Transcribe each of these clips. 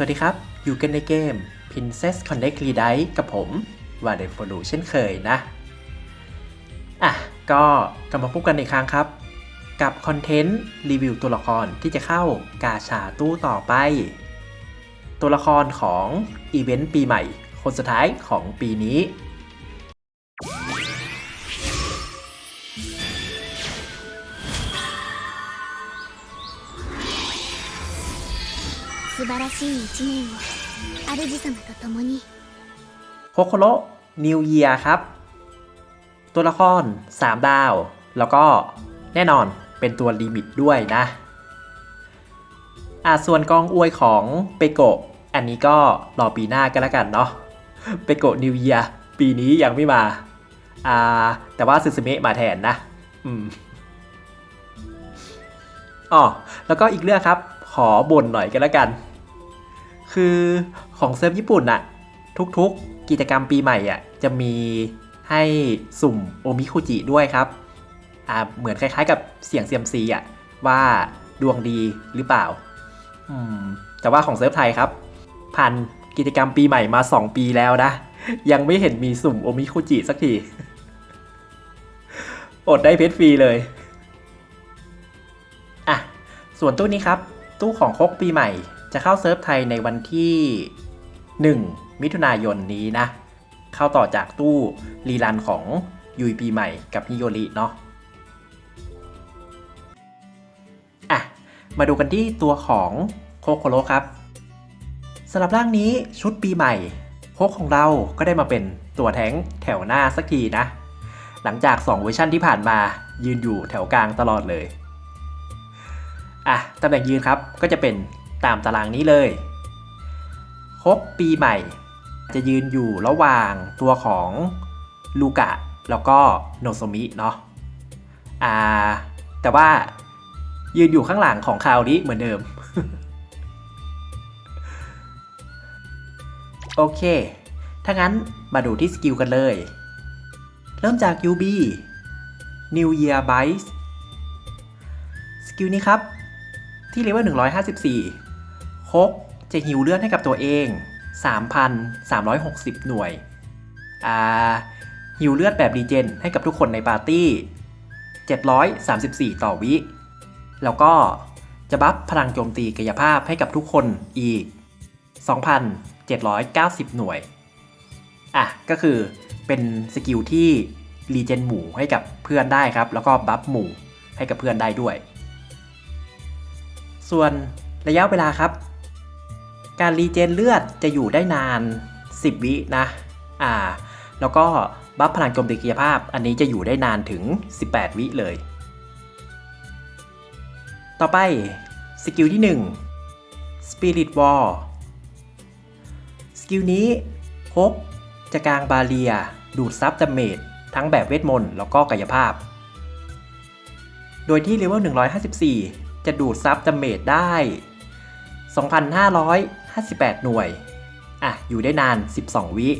สวัสดีครับ อยู่กันในเกม Princess Connect r e d i กับผมวาเดฟลูเช่นเคยนะ อะ ก็กลับมาพบกันอีกครั้งครับ กับคอนเทนต์รีวิวตัวละครที่จะเข้ากาชาตู้ต่อไป ตัวละครของอีเวนต์ปีใหม่ คนสุดท้ายของปีนี้ 晴らしい一年を主様と共に โคโคโ n นิวเยียครับ ตัวละคร 3 ดาว แล้วก็แน่นอนเป็นตัวลิมิตด้วยนะอ่าส่วนกองอวยของเปโกะอันนี้ก็รอปีหน้ากันแล้วกันเนาะเปโกะนิวเยียปีนี้ยังไม่มาอ่าแต่ว่าซึซึเมะมาแทนนะ อืมอ๋อแล้วก็อีกเรื่องครับ ขอบ่นหน่อยกันแล้วกัน คือของเซิร์ฟญี่ปุ่นอะทุกๆกิจกรรมปีใหม่อะจะมีให้สุ่มโอมิคุจิด้วยครับอ่าเหมือนคล้ายๆกับเสียงเซียมซีอะว่าดวงดีหรือเปล่า อืม แต่ว่าของเซิร์ฟไทยครับ ผ่านกิจกรรมปีใหม่มา 2 ปีแล้วนะ ยังไม่เห็นมีสุ่มโอมิคุจิสักที อดได้เพชรฟรีเลย อะ ส่วนตู้นี้ครับ ตู้ของคกปีใหม่ จะเข้าเซิร์ฟไทยในวันที่ 1 มิถุนายนนี้นะ เข้าต่อจากตู้รีรันของยุยปีใหม่กับฮิโยริเนาะอะ มาดูกันที่ตัวของโคโคโรครับสำหรับร่างนี้ชุดปีใหม่โคกของเราก็ได้มาเป็นตัวแทงแถวหน้าสักทีนะ หลังจาก 2 เวอร์ชันที่ผ่านมายืนอยู่แถวกลางตลอดเลย อะตำแหน่งยืนครับก็จะเป็น ตามตารางนี้เลยครบปีใหม่ จะยืนอยู่ระหว่างตัวของลูกะแล้วก็โนโซมิเนาะอ่าแต่ว่ายืนอยู่ข้างหลังของคาวริเหมือนเดิม โอเค ถ้างั้นมาดูที่สกิลกันเลย เริ่มจาก UB New Year b i t e สกิลนี้ครับ ที่เลเวล154 ครบจะฮิวเลือดให้กับตัวเอง 3,360 หน่วย อ่าฮิวเลือดแบบรีเจนให้กับทุกคนในปาร์ตี้ 734 ต่อวิ แล้วก็จะบัฟพลังโจมตีกายภาพให้กับทุกคนอีก 2,790 หน่วย อะ ก็คือเป็นสกิลที่รีเจนหมู่ให้กับเพื่อนได้ครับ แล้วก็บัฟหมู่ให้กับเพื่อนได้ด้วย ส่วนระยะเวลาครับ การรีเจนเลือดจะอยู่ได้นาน 10 วินะ อ่า แล้วก็บัฟพลังโจมตีกายภาพ อันนี้จะอยู่ได้นานถึง 18 วิเลย ต่อไปสกิลที่ 1 Spirit Wall สกิลนี้พกจะกลางบาเรีย ดูดซับดาเมจทั้งแบบเวทมนต์แล้วก็กายภาพ โดยที่เลเวล154 จะดูดซับดาเมจได้ 2,500 58 หน่วย อะ อยู่ได้นาน 12 วิ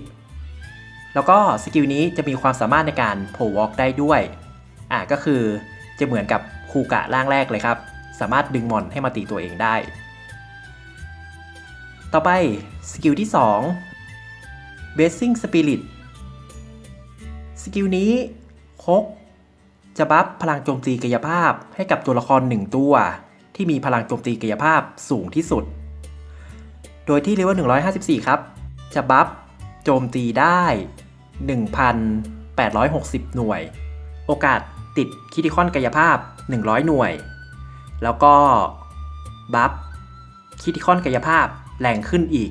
แล้วก็สกิลนี้จะมีความสามารถในการโผวอล์กได้ด้วย อะ ก็คือจะเหมือนกับคูกะร่างแรกเลยครับ สามารถดึงมอนให้มาตีตัวเองได้ ต่อไปสกิลที่ 2 Blessing Spirit สกิลนี้คกจะบัฟพลังโจมตีกายภาพให้กับตัวละคร1ตัว ที่มีพลังโจมตีกายภาพสูงที่สุด โดยที่เลเวล154 ครับ จะบัฟโจมตีได้ 1,860 หน่วย โอกาสติดคิติคอนกายภาพ 100 หน่วย แล้วก็บัฟคิติคอนกายภาพแรงขึ้นอีก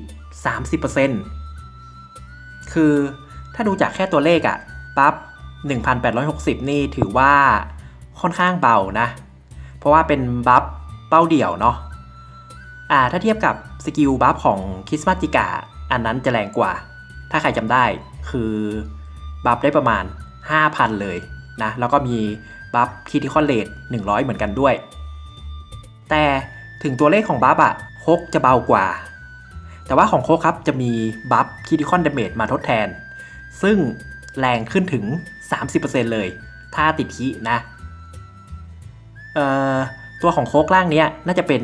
30%คือถ้าดูจากแค่ตัวเลขอะปั๊บ1,860 นี่ถือว่าค่อนข้างเบานะ เพราะว่าเป็นบัฟเป้าเดี่ยวเนาะอ่าถ้าเทียบกับ สกิลบัฟของคริสมาติกาอันนั้นจะแรงกว่า ถ้าใครจำได้คือบัฟได้ประมาณ 5,000 เลยนะแล้วก็มีบัฟคิติคอนเลด100 เหมือนกันด้วย แต่ถึงตัวเลขของบัฟอะโคกจะเบากว่า แต่ว่าของโคกครับจะมีบัฟคิติคอนเดเมจมาทดแทน ซึ่งแรงขึ้นถึง 30%เลย ถ้าติดคินะเอ่อ ตัวของโคกล่างเนี้ยน่าจะเป็น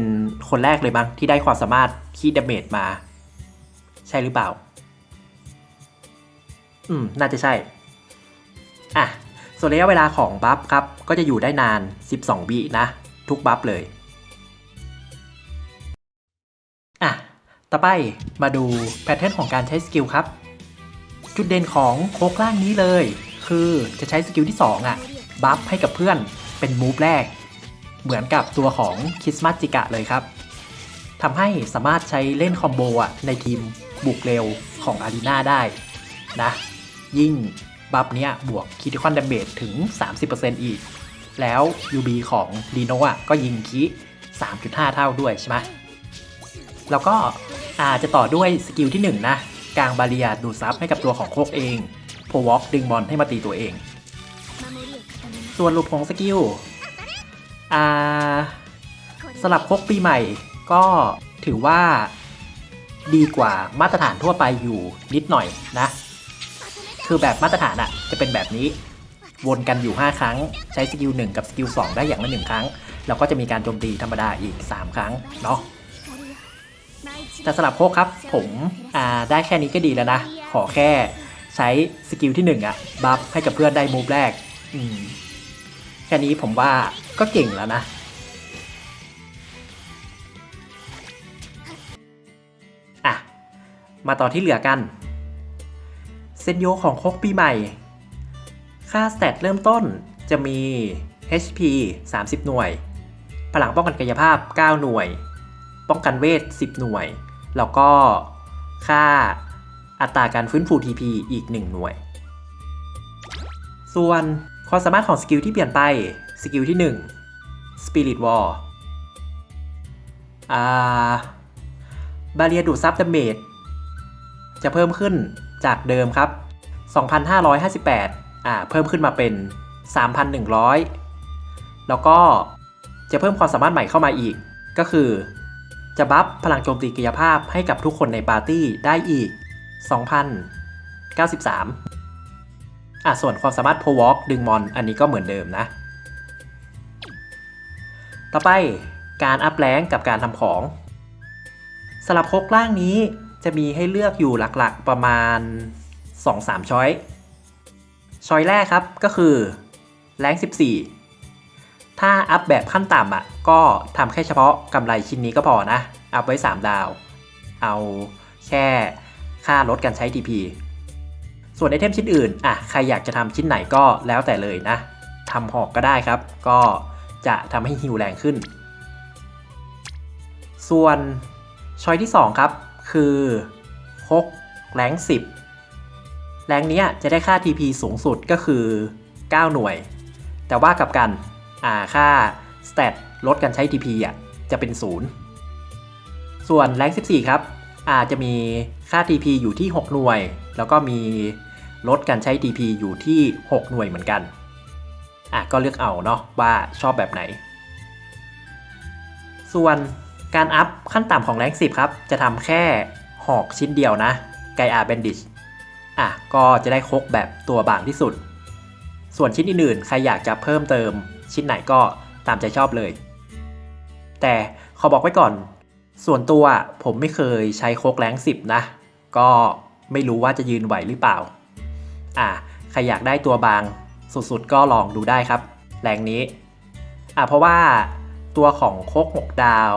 คนแรกเลยมั้งที่ได้ความสามารถคีดาเมจมา ใช่หรือเปล่า อืม น่าจะใช่ อะ ส่วนระยะเวลาของบัฟครับ ก็จะอยู่ได้นาน 12วินะ ทุกบัฟเลย อะ ต่อไปมาดูแพทเทิร์นของการใช้สกิลครับ จุดเด่นของโคกล่างนี้เลย คือจะใช้สกิลที่ 2 อะ บัฟให้กับเพื่อนเป็นมูฟแรก เหมือนกับตัวของคริสต์มาสจิกะเลยครับทำให้สามารถใช้เล่นคอมโบอะในทีมบุกเร็วของอารีนาได้นะ ยิ่งบัฟเนี้ยบวกคิติคอนดาเมจถึง 30%อีก แล้ว UB ของดีโนอะก็ยิงคิ 3.5 เท่าด้วยใช่ไหมแล้วก็อาจจะต่อด้วยสกิลที่ 1 นะกลางบาเรียดูซับให้กับตัวของโคกเองโพวอกดึงบอลให้มาตีตัวเอง ส่วนรูปของสกิล อ่าสลับคกปีใหม่ก็ถือว่าดีกว่ามาตรฐานทั่วไปอยู่นิดหน่อยนะ คือแบบมาตรฐานอะจะเป็นแบบนี้ วนกันอยู่ 5 ครั้ง ใช้สกิล1กับสกิล2ได้อย่างละ 1 ครั้ง แล้วก็จะมีการโจมตีธรรมดาอีก 3 ครั้งเนาะแต่สลับโคกครับ ผมได้แค่นี้ก็ดีแล้วนะ ขอแค่ใช้สกิลที่1อะบัฟให้กับเพื่อนได้มูฟแรก อืม แค่นี้ผมว่าก็เก่งแล้วนะ อะ มาต่อที่เหลือกัน เซนโยของโคกปีใหม่ ค่าสเตตเริ่มต้นจะมี HP 30 หน่วย พลังป้องกันกายภาพ 9 หน่วย ป้องกันเวท 10 หน่วย แล้วก็ค่าอัตราการฟื้นฟู TP อีก 1 หน่วย ส่วน ความสามารถของสกิลที่เปลี่ยนไป สกิลที่1 Spirit Wall อ่า บาเรียดูดซับดาเมจจะเพิ่มขึ้นจากเดิมครับ 2,558 อ่า เพิ่มขึ้นมาเป็น 3,100 แล้วก็จะเพิ่มความสามารถใหม่เข้ามาอีก ก็คือ จะบัฟพลังโจมตีกายภาพให้กับทุกคนในปาร์ตี้ได้อีก 2,093 อะส่วนความสามารถโพวอล์กดึงมอน อันนี้ก็เหมือนเดิมนะ ต่อไปการอัพแรงกับการทำของสลับคกล่างนี้จะมีให้เลือกอยู่หลักๆประมาณ 2-3 ช้อย ช้อยแรกครับก็คือแรง 14 ถ้าอัพแบบขั้นต่ำอะก็ทำแค่เฉพาะกำไรชิ้นนี้ก็พอนะ อัพไว้ 3 ดาว เอาแค่ค่าลดการใช้ TP ส่วนไอเทมชิ้นอื่นอะใครอยากจะทำชิ้นไหนก็แล้วแต่เลยนะทำหอกก็ได้ครับ ก็จะทำให้ฮิวแรงขึ้น ส่วนช้อยที่ 2 ครับ คือฮกแรง10 แรงนี้จะได้ค่า TP สูงสุดก็คือ 9 หน่วย แต่ว่ากับกันอ่าค่า stat ลดการใช้ TP อะจะเป็น 0 ส่วนแรง 14 ครับ อาจจะมีค่า TP อยู่ที่ 6 หน่วย แล้วก็มีลดการใช้ TP อยู่ที่ 6 หน่วยเหมือนกัน อะก็เลือกเอาเนาะว่าชอบแบบไหน ส่วนการอัพขั้นต่ำของแรง10 ครับ จะทำแค่หอกชิ้นเดียวนะไกอาเบนดิชอะก็จะได้คกแบบตัวบางที่สุด ส่วนชิ้นอื่นๆ ใครอยากจะเพิ่มเติมชิ้นไหนก็ตามใจชอบเลย แต่ขอบอกไว้ก่อน ส่วนตัวผมไม่เคยใช้โคกแรง10นะ ก็ไม่รู้ว่าจะยืนไหวหรือเปล่า อะใครอยากได้ตัวบางสุดๆก็ลองดูได้ครับ แรงนี้ อะเพราะว่าตัวของโคก6ดาว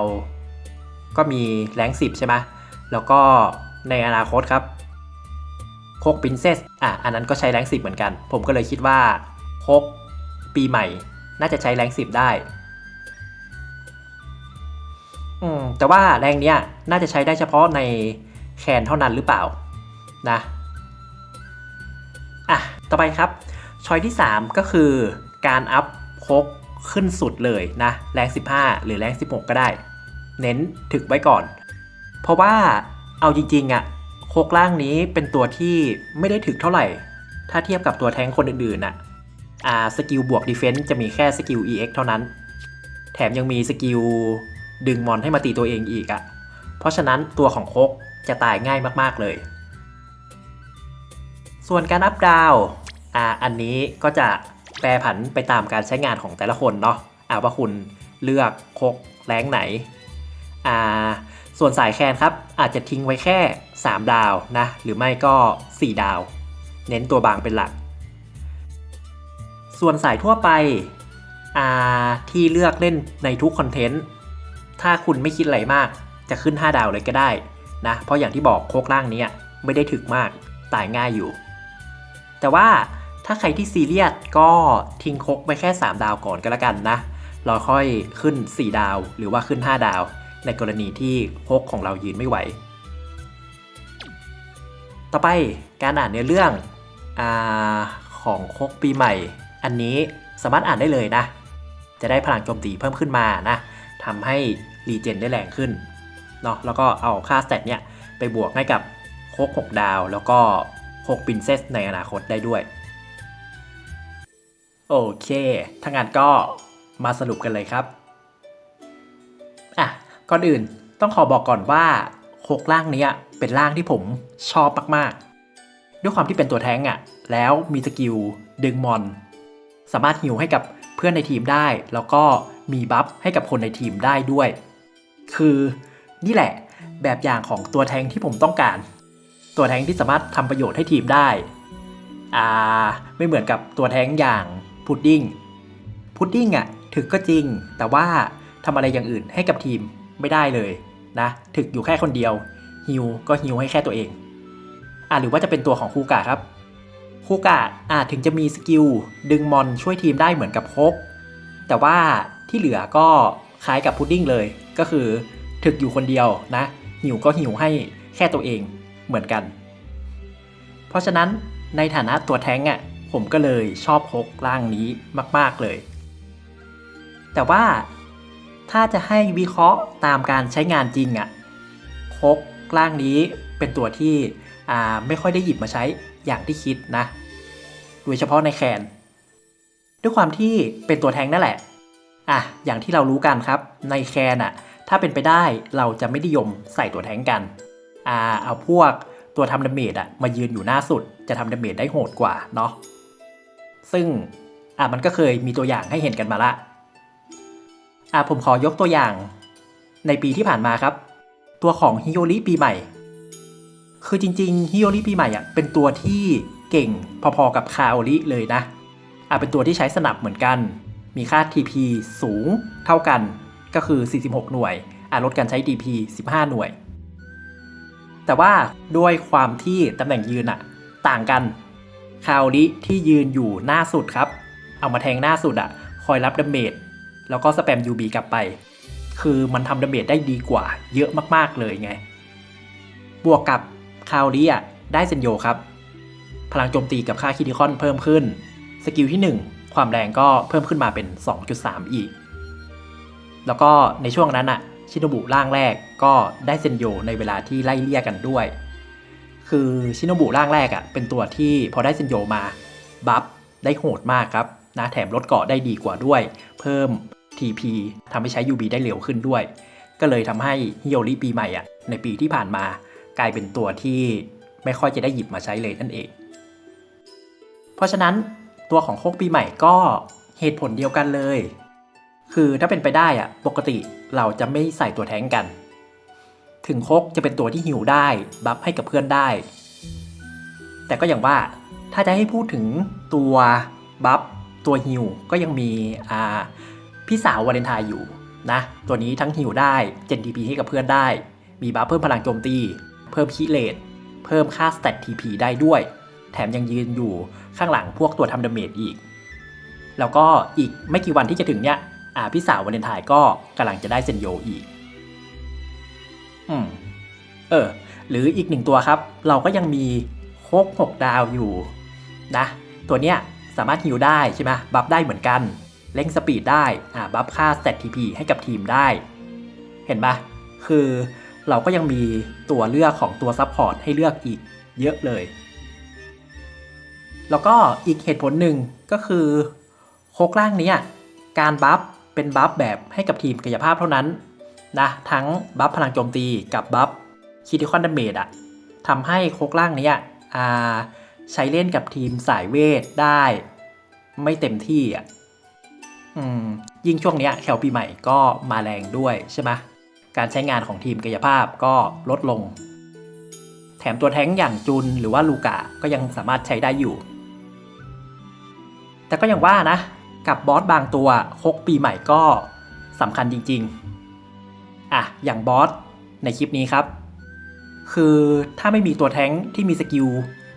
ก็มีแรง10ใช่ไหมแล้วก็ในอนาคตครับโคกปินเซสอะอันนั้นก็ใช้แรง10เหมือนกัน ผมก็เลยคิดว่าโคกปีใหม่ น่าจะใช้แรง10ได้ อืมแต่ว่าแรงเนี้ยน่าจะใช้ได้เฉพาะในแคนเท่านั้นหรือเปล่านะอะต่อไปครับชอยที่ 3 ก็คือการอัพโคกขึ้นสุดเลยนะแรง 15 หรือแรง 16 ก็ได้ เน้นถึกไว้ก่อน เพราะว่าเอาจริงๆอะโคกล่างนี้เป็นตัวที่ไม่ได้ถึกเท่าไหร่ ถ้าเทียบกับตัวแทงคนอื่นๆน่ะอ่าสกิลบวกดีเฟนซ์จะมีแค่สกิล EX เท่านั้น แถมยังมีสกิล ดึงมอนให้มาตีตัวเองอีกอะเพราะฉะนั้นตัวของโคกจะตายง่ายมากๆเลย ส่วนการอัพดาวอ่าอันนี้ก็จะแปรผันไปตามการใช้งานของแต่ละคนเนาะอ่าว่าคุณเลือกคกแรงไหนอ่าส่วนสายแคนครับ อาจจะทิ้งไว้แค่ 3 ดาวนะ หรือไม่ก็ 4 ดาว เน้นตัวบางเป็นหลัก ส่วนสายทั่วไปที่เลือกเล่นในทุกคอนเทนต์ ถ้าคุณไม่คิดอะไรมาก จะขึ้น 5 ดาวเลยก็ได้นะ เพราะอย่างที่บอกโคกล่างนี้ไม่ได้ถึกมาก ตายง่ายอยู่ แต่ว่าถ้าใครที่ซีเรียสก็ทิ้งโคกไปแค่ 3 ดาวก่อนก็แล้วกันนะ เราค่อยขึ้น 4 ดาวหรือว่าขึ้น 5 ดาว ในกรณีที่โคกของเรายืนไม่ไหว ต่อไปการอ่านเนื้อเรื่องอของโคกปีใหม่ อันนี้สามารถอ่านได้เลยนะ จะได้พลังโจมตีเพิ่มขึ้นมานะ ทำให้รีเจนได้แรงขึ้นเนาะแล้วก็เอาค่าสเตตเนี่ยไปบวกให้กับโคก6ดาว แล้วก็โคกปรินเซสในอนาคตได้ด้วย โอเคถ้างั้นก็มาสรุปกันเลยครับอะก่อนอื่นต้องขอบอกก่อนว่าโคกล่างนี้เป็นร่างที่ผมชอบมากๆ ด้วยความที่เป็นตัวแท้งอะ่ะแล้วมีสกิลดึงมอน สามารถฮิวให้กับเพื่อนในทีมได้ แล้วก็ มีบัฟให้กับคนในทีมได้ด้วย คือนี่แหละแบบอย่างของตัวแทงที่ผมต้องการ ตัวแทงที่สามารถทำประโยชน์ให้ทีมได้อ่าไม่เหมือนกับตัวแทงอย่างพุดดิ้งพุดดิ้งอะถึกก็จริง แต่ว่าทำอะไรอย่างอื่นให้กับทีมไม่ได้เลยนะถึกอยู่แค่คนเดียวฮิวก็ฮิวให้แค่ตัวเองอ่าหรือว่าจะเป็นตัวของคูกะครับคูกะอาจถึงจะมีสกิลดึงมอนช่วยทีมได้เหมือนกับโคก แต่ว่าที่เหลือก็คล้ายกับพุดดิ้งเลย ก็คือถึกอยู่คนเดียวนะ หิวก็หิวให้แค่ตัวเองเหมือนกัน เพราะฉะนั้นในฐานะตัวแท้งอะผมก็เลยชอบโคกร่างนี้มาก ๆเลย แต่ว่าถ้าจะให้วิเคราะห์ตามการใช้งานจริงอะโคกร่างนี้เป็นตัวที่ไม่ค่อยได้หยิบมาใช้อย่างที่คิดนะ โดยเฉพาะในแคน ด้วยความที่เป็นตัวแทงนั่นแหละ อะ อย่างที่เรารู้กันครับ ในแคนอะถ้าเป็นไปได้เราจะไม่นิยมใส่ตัวแทงกัน อ่า เอาพวกตัวทำดาเมจอะมายืนอยู่หน้าสุด จะทำดาเมจได้โหดกว่าเนาะ ซึ่ง อะมันก็เคยมีตัวอย่างให้เห็นกันมาละ อะผมขอยกตัวอย่าง ในปีที่ผ่านมาครับ ตัวของฮิโยริปีใหม่ คือจริงๆฮิโยริปีใหม่อะเป็นตัวที่เก่งพอๆกับคาโอริเลยนะ อะเป็นตัวที่ใช้สนับเหมือนกัน มีค่า TP สูงเท่ากันก็คือ 46 หน่วยอะลดการใช้ DP 15 หน่วย แต่ว่าด้วยความที่ตำแหน่งยืนอะต่างกันคาโอริที่ยืนอยู่หน้าสุดครับ เอามาแทงหน้าสุดอะคอยรับดาเมจแล้วก็สแปม UB กลับไป คือมันทำดาเมจได้ดีกว่า เยอะมากๆเลยไง บวกกับคาโอริอะได้เซนโยครับ พลังโจมตีกับค่าคิดิคอนเพิ่มขึ้น สกิลที่ 1 ความแรงก็เพิ่มขึ้นมาเป็น 2.3 อีก แล้วก็ในช่วงนั้นอะชิโนบุร่างแรกก็ได้เซนโยในเวลาที่ไล่เลี่ยกันด้วย คือชิโนบุร่างแรกอะเป็นตัวที่พอได้เซนโยมาบัฟได้โหดมากครับนะแถมลดเกาะได้ดีกว่าด้วย เพิ่ม TP ทำให้ใช้ UB ได้เร็วขึ้นด้วย ก็เลยทำให้ฮิโยริปีใหม่อะในปีที่ผ่านมากลายเป็นตัวที่ไม่ค่อยจะได้หยิบมาใช้เลยนั่นเอง เพราะฉะนั้น ตัวของโคกปีใหม่ก็เหตุผลเดียวกันเลย คือถ้าเป็นไปได้อะปกติเราจะไม่ใส่ตัวแท้งกัน ถึงโคกจะเป็นตัวที่หิวได้ บัฟให้กับเพื่อนได้ แต่ก็อย่างว่าถ้าจะให้พูดถึงตัวบัฟตัวฮิวก็ยังมีอ่าพี่สาววาเลนไทน์อยู่นะตัวนี้ทั้งฮิวได้เจน TP ให้กับเพื่อนได้ มีบัฟเพิ่มพลังโจมตี เพิ่มคีเลตเพิ่มค่าสเตต TP ได้ด้วย ถมยังยืนอยู่ข้างหลังพวกตัวทำดาเมจอีก แล้วก็อีกไม่กี่วันที่จะถึงเนี่ยอ่าพี่สาววาเลนไทน์ก็กำลังจะได้เซนโยอีก อืม เออ หรืออีกหนึ่งตัวครับ เราก็ยังมีโคกหกดาวอยู่นะ ตัวเนี้ยสามารถฮิวได้ใช่ไหมบัฟได้เหมือนกัน เร่งสปีดได้ อ่า บัฟค่าเตตทีพีให้กับทีมได้ เห็นปะคือเราก็ยังมีตัวเลือกของตัวซับพอร์ตให้เลือกอีกเยอะเลย แล้วก็อีกเหตุผลหนึ่งก็คือโคกล่างนี้การบัฟเป็นบัฟแบบให้กับทีมกายภาพเท่านั้นนะทั้งบัฟพลังโจมตีกับบัฟคิติคอนดาเมจอะทำให้โคกล่างนี้อ่าใช้เล่นกับทีมสายเวทได้ ไม่เต็มที่อะยิ่งช่วงนี้แคลปีใหม่ก็มาแรงด้วยใช่ไหมการใช้งานของทีมกายภาพก็ลดลง แถมตัวแท้งอย่างจุนหรือว่าลูกะก็ยังสามารถใช้ได้อยู่ แต่ก็ยังว่านะ กับบอสบางตัวคกปีใหม่ก็สำคัญจริง ๆ อะ อย่างบอสในคลิปนี้ครับ คือถ้าไม่มีตัวแท้งที่มีสกิล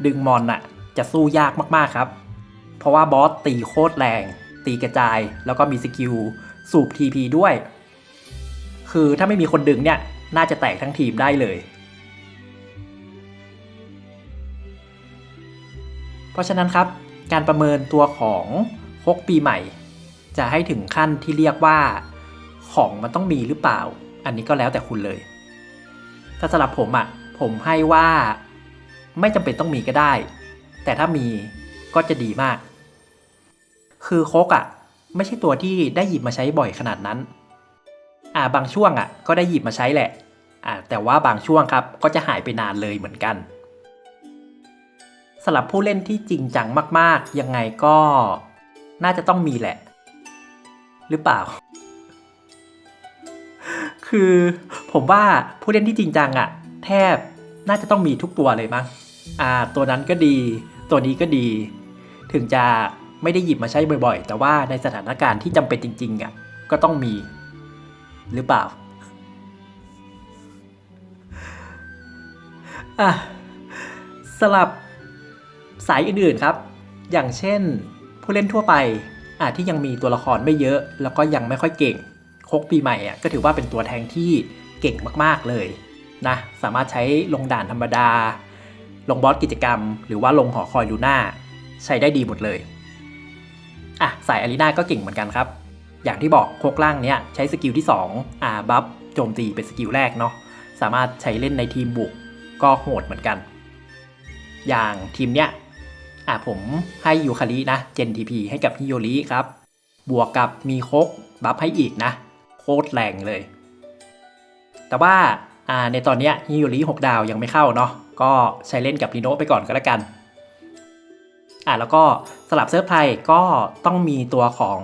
ดึงมอนน่ะจะสู้ยากมากๆครับ เพราะว่าบอสตีโคตรแรง ตีกระจาย แล้วก็มีสกิลสูบ TP ด้วย คือถ้าไม่มีคนดึงเนี่ย น่าจะแตกทั้งทีมได้เลย เพราะฉะนั้นครับ การประเมินตัวของฮกปีใหม่ จะให้ถึงขั้นที่เรียกว่าของมันต้องมีหรือเปล่า อันนี้ก็แล้วแต่คุณเลยถ้าสำหรับผมอะ่ะผมให้ว่าไม่จำเป็นต้องมีก็ได้ แต่ถ้ามีก็จะดีมาก คือโคกอะ่ะ ไม่ใช่ตัวที่ได้หยิบมาใช้บ่อยขนาดนั้น อ่าบางช่วงอะ่ะ ก็ได้หยิบมาใช้แหละ อ่าแต่ว่าบางช่วงครับก็จะหายไปนานเลยเหมือนกัน สำหรับผู้เล่นที่จริงจังมากๆ ยังไงก็น่าจะต้องมีแหละ หรือเปล่า คือผมว่าผู้เล่นที่จริงจังอะแทบน่าจะต้องมีทุกตัวเลยมั้งอ่า ตัวนั้นก็ดี ตัวนี้ก็ดี ถึงจะไม่ได้หยิบมาใช้บ่อยๆ แต่ว่าในสถานการณ์ที่จำเป็นจริงๆอะก็ต้องมี หรือเปล่าอะสลับ สายอื่นๆครับ อย่างเช่น ผู้เล่นทั่วไปอะที่ยังมีตัวละครไม่เยอะ แล้วก็ยังไม่ค่อยเก่งโคกปีใหม่อะก็ถือว่าเป็นตัวแทงที่เก่งมากๆเลยนะสามารถใช้ลงด่านธรรมดา ลงบอสกิจกรรม หรือว่าลงหอคอยลูน่าใช้ได้ดีหมดเลยอะสายอารีนาก็เก่งเหมือนกันครับ อย่างที่บอกโคกล่างเนี้ยใช้สกิลที่2อ่าบัฟโจมตีเป็นสกิลแรกเนาะสามารถใช้เล่นในทีมบุกก็โหดเหมือนกัน อย่างทีมเนี้ย อะผมให้ยูคารินะเจนทีพีให้กับฮิโยริครับ บวกกับมีโคกบัฟให้อีกนะ โคตรแรงเลย แต่ว่าอ่าในตอนนี้ฮิโยริ6ดาวยังไม่เข้าเนาะก็ใช้เล่นกับลีโนไปก่อนก็แล้วกันอะแล้วก็สลับเซิร์ฟไทยก็ต้องมีตัวของ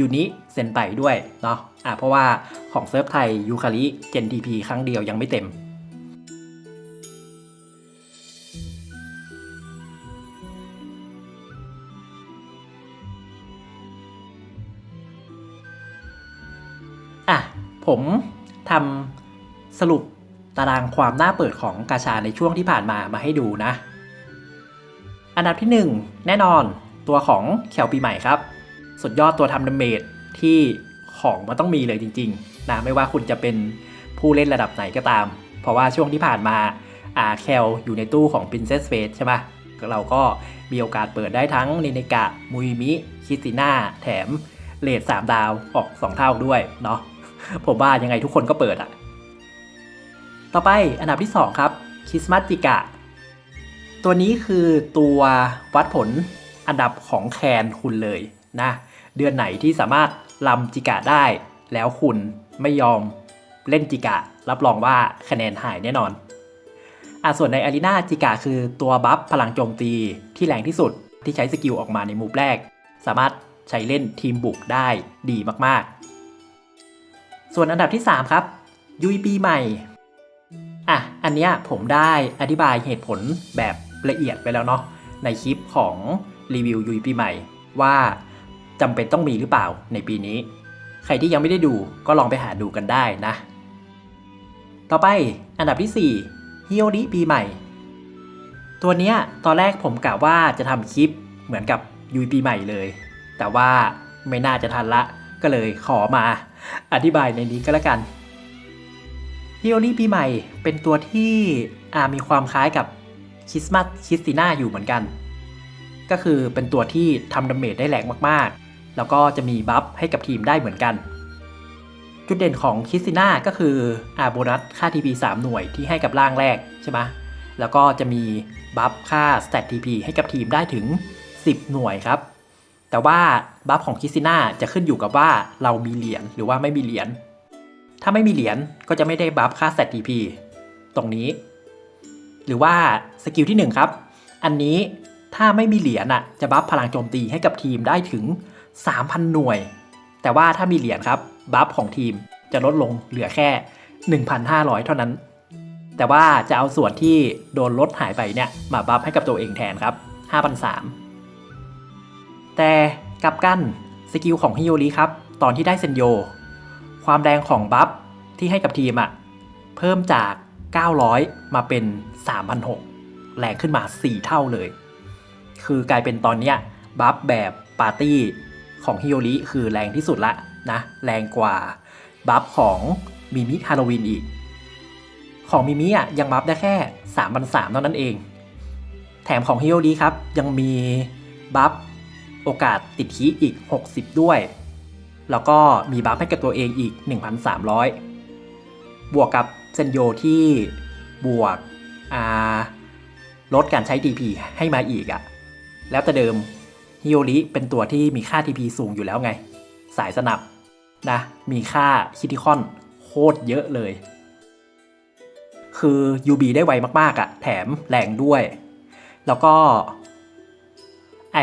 ยูนิเซนไปด้วยเนาะอะเพราะว่าของเซิร์ฟไทยยูคาริเจนทีพีครั้งเดียวยังไม่เต็ม ผมทำสรุปตารางความน่าเปิดของกาชาในช่วงที่ผ่านมามาให้ดูนะ อันดับที่ 1 แน่นอนตัวของแคลปีใหม่ครับ สุดยอดตัวทำดาเมจที่ของมันต้องมีเลยจริงๆนะไม่ว่าคุณจะเป็นผู้เล่นระดับไหนก็ตาม เพราะว่าช่วงที่ผ่านมาอาแคลอยู่ในตู้ของ Princess Face ใช่ไหมเราก็มีโอกาสเปิดได้ทั้งนินกะมุยมิ คิสติน่า แถมเลท3ดาวออก 2 เท่าด้วยเนาะ ผมว่ายังไงทุกคนก็เปิดอะต่อไปอันดับที่ 2 ครับคริสมัสจิกะ ตัวนี้คือตัววัดผลอันดับของแคนคุณเลยนะเดือนไหนที่สามารถลำจิกะได้ แล้วคุณไม่ยอมเล่นจิกะ รับรองว่าคะแนนหายแน่นอนอะส่วนในอารีนาจิกะคือตัวบัฟพลังโจมตีที่แรงที่สุดที่ใช้สกิลออกมาในมูฟแรก สามารถใช้เล่นทีมบุกได้ดีมากๆ ส่วนอันดับที่ 3 ครับ ยุยปีใหม่ อะ อันเนี้ยผมได้อธิบายเหตุผลแบบละเอียดไปแล้วเนาะในคลิปของรีวิวยุยปีใหม่ ว่าจำเป็นต้องมีหรือเปล่าในปีนี้ ใครที่ยังไม่ได้ดูก็ลองไปหาดูกันได้นะ ต่อไปอันดับที่4ฮิโอริปีใหม่ ตัวเนี้ยตอนแรกผมกะว่าจะทำคลิปเหมือนกับยุยปีใหม่เลย แต่ว่าไม่น่าจะทันละ ก็เลยขอมาอธิบายในนี้ก็แล้วกันฮิโอริปีใหม่เป็นตัวที่มีความคล้ายกับคริสมัสคริสติน่าอยู่เหมือนกัน ก็คือเป็นตัวที่ทำดาเมจได้แรงมากๆ แล้วก็จะมีบัฟให้กับทีมได้เหมือนกัน จุดเด่นของคริสติน่าก็คืออาโบนัสค่า TP 3 หน่วยที่ให้กับร่างแรกใช่ไหมแล้วก็จะมีบัฟค่า Stat TP ให้กับทีมได้ถึง 10 หน่วยครับ แต่ว่าบัฟของคิสิน่าจะขึ้นอยู่กับว่าเรามีเหรียญหรือว่าไม่มีเหรียญ ถ้าไม่มีเหรียญก็จะไม่ได้บัฟค่า Stat TP ตรงนี้ หรือว่าสกิลที่ 1 ครับ อันนี้ถ้าไม่มีเหรียญอะจะบัฟพลังโจมตีให้กับทีมได้ถึง 3,000 หน่วย แต่ว่าถ้ามีเหรียญครับบัฟของทีมจะลดลงเหลือแค่ 1,500 เท่านั้น แต่ว่าจะเอาส่วนที่โดนลดหายไปเนี่ยมาบัฟให้กับตัวเองแทนครับ 5,300 แต่กลับกันสกิลของฮิโยริครับ ตอนที่ได้เซนโย ความแรงของบัฟที่ให้กับทีมอะเพิ่มจาก 900 มาเป็น3,600แรงขึ้นมา 4 เท่าเลย คือกลายเป็นตอนเนี้ยบัฟแบบปาร์ตี้ของฮิโยริคือแรงที่สุดละนะ แรงกว่าบัฟของมิมิฮาโลวีนอีก ของมิมิอะยังบัฟได้แค่3,300เท่านั้นเอง แถมของฮิโยริครับ ยังมีบัฟ โอกาสติดคีอีก 60 ด้วย แล้วก็มีบัฟให้กับตัวเองอีก 1,300 บวกกับเซนโยที่บวกลดการใช้ TP ให้มาอีกอะ่ะ แล้วแต่เดิมฮิโอริเป็นตัวที่มีค่า TP สูงอยู่แล้วไง สายสนับนะมีค่าคิติคอนโคตรเยอะเลย คือ UB ได้ไวมาก ๆอะ่ะ แถมแรงด้วย แล้วก็ ไอ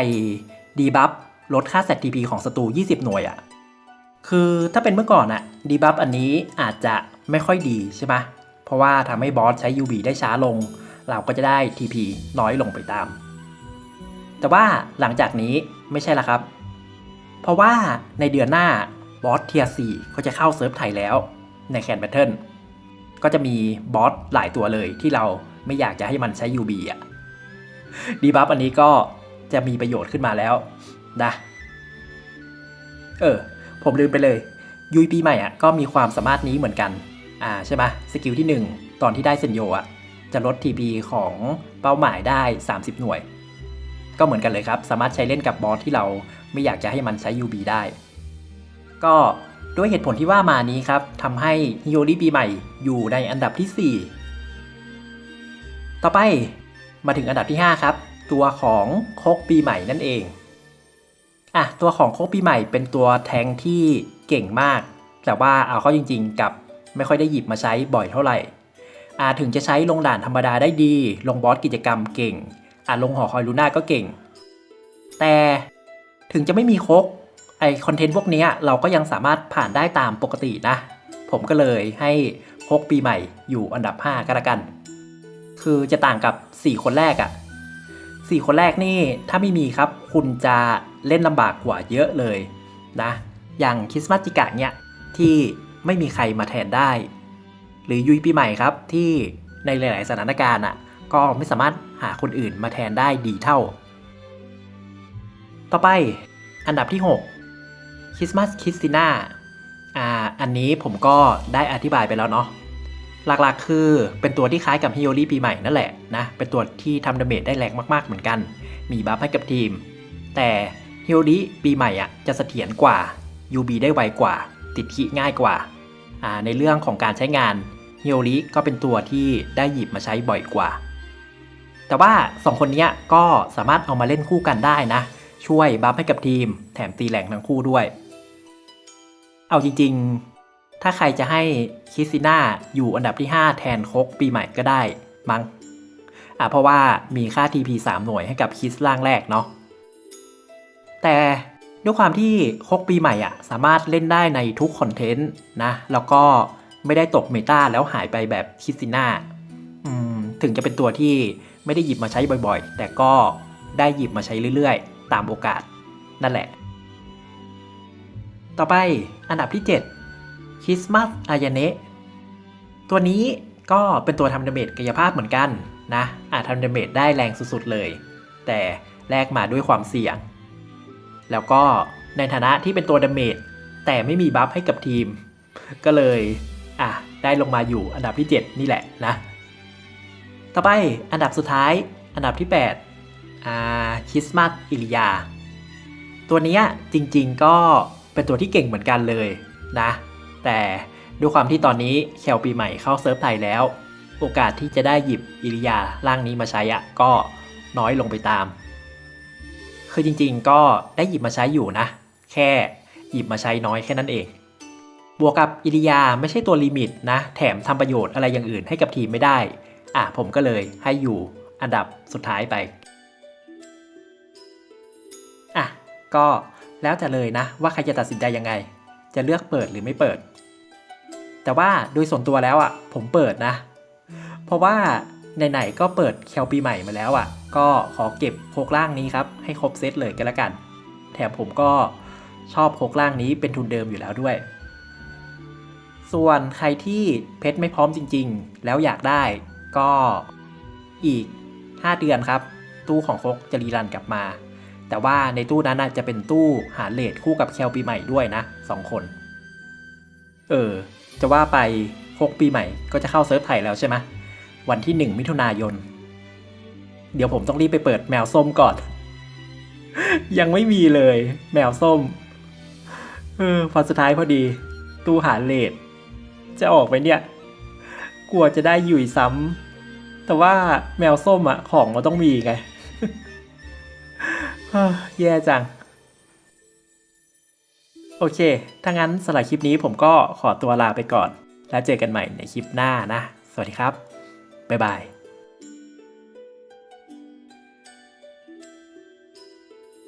ดีบัฟลดค่า set TP ของศัตรู 20 หน่วยอะ่ะ คือถ้าเป็นเมื่อก่อนอะดีบัฟอันนี้อาจจะไม่ค่อยดีใช่ไหมเพราะว่าทำให้บอสใช้ UB ได้ช้าลง เราก็จะได้ TP น้อยลงไปตาม แต่ว่าหลังจากนี้ไม่ใช่ละครับ เพราะว่าในเดือนหน้าบอสเทียร์4เขาจะเข้าเซิร์ฟไทยแล้วในแคนแบทเทิลก็จะมีบอสหลายตัวเลยที่เราไม่อยากจะให้มันใช้ UB อะดีบัฟอันนี้ก็ จะมีประโยชน์ขึ้นมาแล้วนะเออ ผมลืมไปเลย ยุยปีใหม่อะก็มีความสามารถนี้เหมือนกัน อ่าใช่ไหมสกิลที่ 1 ตอนที่ได้เซนโยอะจะลด TP ของเป้าหมายได้ 30 หน่วย ก็เหมือนกันเลยครับ สามารถใช้เล่นกับบอสที่เราไม่อยากจะให้มันใช้ UB ได้ ก็ด้วยเหตุผลที่ว่ามานี้ครับทำให้ฮิโยริปีใหม่อยู่ในอันดับที่ 4 ต่อไปมาถึงอันดับที่ 5 ครับ ตัวของโคกปีใหม่นั่นเองอะตัวของโคกปีใหม่เป็นตัวแทงที่เก่งมาก แต่ว่าเอาเข้าจริงๆ กับไม่ค่อยได้หยิบมาใช้บ่อยเท่าไหร่อาถึงจะใช้ลงด่านธรรมดาได้ดี ลงบอสกิจกรรมเก่งอาลงหอคอยลูน่าก็เก่ง แต่ถึงจะไม่มีโคกไอคอนเทนต์พวกนี้เราก็ยังสามารถผ่านได้ตามปกตินะ ผมก็เลยให้โคกปีใหม่อยู่อันดับ 5ก็แล้วกัน คือจะต่างกับ 4 คนแรกอะ่ะ 4 คนแรกนี่ถ้าไม่มีครับ คุณจะเล่นลำบากกว่าเยอะเลยนะ อย่างคริสต์มาสจิกะเนี่ยที่ไม่มีใครมาแทนได้ หรือยุยปีใหม่ครับที่ในหลาย ๆ สถานการณ์อะก็ไม่สามารถหาคนอื่นมาแทนได้ดีเท่า ต่อไปอันดับที่ 6 คริสต์มาสคริสติน่าอ่าอันนี้ผมก็ได้อธิบายไปแล้วเนาะ หลักๆ คือเป็นตัวที่คล้ายกับฮิโอริปีใหม่นั่นแหละนะ เป็นตัวที่ทำดาเมจได้แรงมากๆเหมือนกัน มีบัฟให้กับทีม แต่ฮิโอริปีใหม่อะจะเสถียรกว่า UB ได้ไวกว่า ติดขีง่ายกว่าอ่า ในเรื่องของการใช้งานฮิโอริก็เป็นตัวที่ได้หยิบมาใช้บ่อยกว่า แต่ว่า 2 คนนี้ก็สามารถเอามาเล่นคู่กันได้นะ ช่วยบัฟให้กับทีม แถมตีแหลงทั้งคู่ด้วย เอาจริง ๆ ถ้าใครจะให้คิสซิน่าอยู่อันดับที่ 5 แทนโคกปีใหม่ก็ได้มั้งอะเพราะว่ามีค่า TP 3 หน่วยให้กับคิสล่างแรกเนาะแต่ด้วยความที่โคกปีใหม่อะสามารถเล่นได้ในทุกคอนเทนต์นะ แล้วก็ไม่ได้ตกเมตาแล้วหายไปแบบคิสซิน่าถึงจะเป็นตัวที่ไม่ได้หยิบมาใช้บ่อยๆ แต่ก็ได้หยิบมาใช้เรื่อยๆ ตามโอกาสนั่นแหละ ต่อไปอันดับที่ 7 คริสต์มาสอายเนะตัวนี้ก็เป็นตัวทำดาเมจกายภาพเหมือนกันนะ อาจทำดาเมจได้แรงสุดๆเลย แต่แลกมาด้วยความเสี่ยง แล้วก็ในฐานะที่เป็นตัวดาเมจแต่ไม่มีบัฟให้กับทีม ก็เลยอะได้ลงมาอยู่อันดับที่ 7 นี่แหละนะ ต่อไปอันดับสุดท้ายอันดับที่ 8อ่าคริสต์มาสอิลิยา ตัวนี้จริงๆก็เป็นตัวที่เก่งเหมือนกันเลยนะ แต่ด้วยความที่ตอนนี้แคลปีใหม่เข้าเซิร์ฟไทยแล้ว โอกาสที่จะได้หยิบอิริยาร่างนี้มาใช้อะก็น้อยลงไปตาม คือจริงๆก็ได้หยิบมาใช้อยู่นะ แค่หยิบมาใช้น้อยแค่นั้นเอง บวกกับอิริยาไม่ใช่ตัวลิมิตนะ แถมทำประโยชน์อะไรอย่างอื่นให้กับทีมไม่ได้ อะผมก็เลยให้อยู่อันดับสุดท้ายไป อะก็แแล้วแต่เลยนะว่าใครจะตัดสินใจยังไง จะเลือกเปิดหรือไม่เปิด แต่ว่าโดยส่วนตัวแล้วอะผมเปิดนะ เพราะว่าไหนๆก็เปิดแคลปีใหม่มาแล้วอะ ก็ขอเก็บโคกล่างนี้ครับให้ครบเซตเลยก็แล้วกัน แถมผมก็ชอบโคกล่างนี้เป็นทุนเดิมอยู่แล้วด้วย ส่วนใครที่เพชรไม่พร้อมจริง ๆ แล้วอยากได้ก็อีก 5 เดือนครับ ตู้ของโคกจะรีรันกลับมา แต่ว่าในตู้นั้นจะเป็นตู้หาเลทคู่กับแคลปีใหม่ด้วยนะสองคน เออ จะว่าไปโคกปีใหม่ก็จะเข้าเซิร์ฟไทยแล้วใช่ไหมวันที่ 1 มิถุนายน เดี๋ยวผมต้องรีบไปเปิดแมวส้มก่อน ยังไม่มีเลย แมวส้ม เออพอสุดท้ายพอดี ตู้หาเลทจะออกไปเนี่ย กลัวจะได้หยุยซ้ำแต่ว่าแมวส้มอะของมันต้องมีไงเฮ้อแย่จัง โอเค ถ้างั้นสำหรับคลิปนี้ผมก็ขอตัวลาไปก่อน แล้วเจอกันใหม่ในคลิปหน้านะ สวัสดีครับ บ๊ายบาย